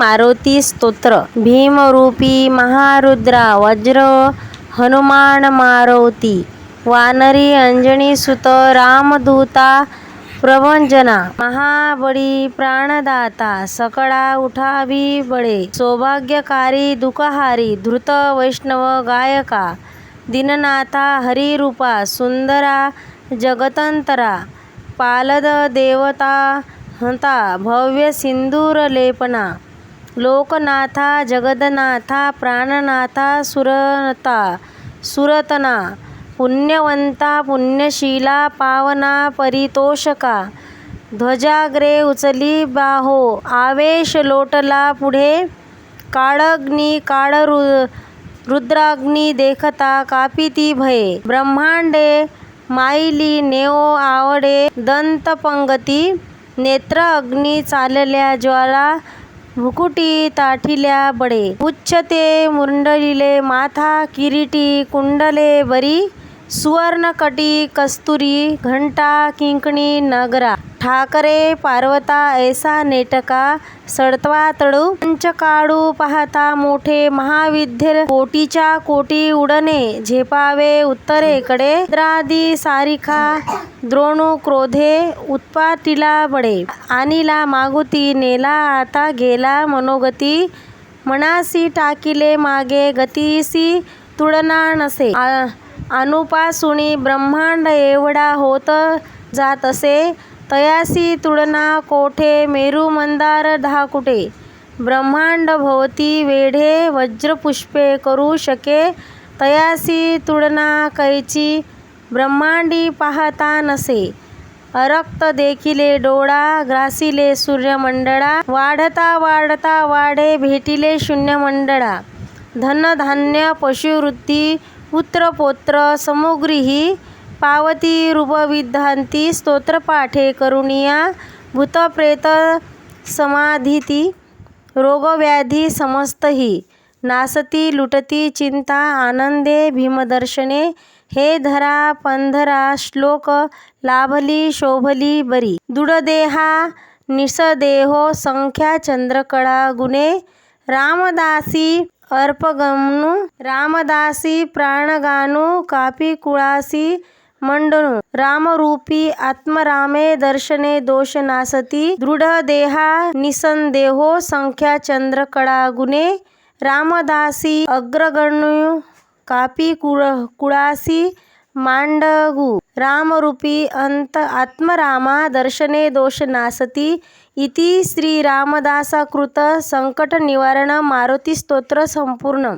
मारुती स्तोत्र. भीमरूपी महारुद्रा वज्र हनुमान मारुती वानरी अंजनी सुत रामदूता प्रभंजना महाबळी प्राणदाता सकळा उठावी बळे सौभाग्यकारी दुखहारी धृत वैष्णव गायका दिननाथा हरिरूपा सुंदरा जगतंतरा पालद देवता हंता भव्य सिंदूर लेपना लोकनाथा जगदनाथा प्राणनाथा सुरता सुरतना पुण्यवंता पुण्यशीला पावना परितोषका ध्वजाग्रे उचली बाहो आवेश लोटला पुढे काळग्नी काळ रु रुद्राग्नी देखता कापिती भये ब्रह्मांडे माईली नेओ आवडे दंतपंगती नेत्र अग्नी चालल्या ज्वाला भुकुटी ताठिल्या बडे उच्चते मुंडलिले माथा किरीटी कुंडले बरी सुवर्णकटी कस्तुरी घंटा किंकणी नगरा ठाकरे पार्वता ऐसा नेटका सडत्वा तळू पाहता मोठे महाविद्य कोटीच्या कोटी उडणे झेपावे उत्तरेकडे द्रादी सारिखा द्रोणू क्रोधे उत्पातीला बडे. आणिला मागुती नेला आता गेला मनोगती मनासी टाकिले मागे गतीसी तुळना नसे. अनुपासुनी ब्रह्मांड एवढा होत जात असे तयासी तुळना कोठे मेरू मंदार धाकुटे ब्रह्मांड भोवती वेढे वज्रपुष्पे करू शके. तयासी तुळना कैची ब्रह्मांडी पाहता नसे. अरक्त देखिले डोळा ग्रासिले सूर्यमंडळा. वाढता वाढता वाढे भेटिले शून्यमंडळा. धनधान्य पशुवृत्ती पुत्रपौत्र समुग्रीही पावती रूपविद्धांती स्तोत्रपाठे करुणिया भूतप्रेत समाधिती रोगव्याधी समस्तही। नासती लुटती चिंता आनंदे भीमदर्शने। हे धरा पंधरा श्लोक लाभली शोभली बरी। दुडदेहा निसदेहो संख्या चंद्रकळा गुणे। रामदासी अर्पगमनु। रामदासी प्राणगानु कापी कुळासी। मंडनु रामरूपी आत्मरामे दर्शने दोष नासती दृढ देहा निसंदेहो संख्या चंद्रकळा रामदासी अग्रगण्यू कापी कुळ कुळासी माण्डगु रामरूपी अंत आत्मरामा दर्शने दोष नासती इति श्री रामदासकृत संकट निवारण मारुती स्तोत्र संपूर्ण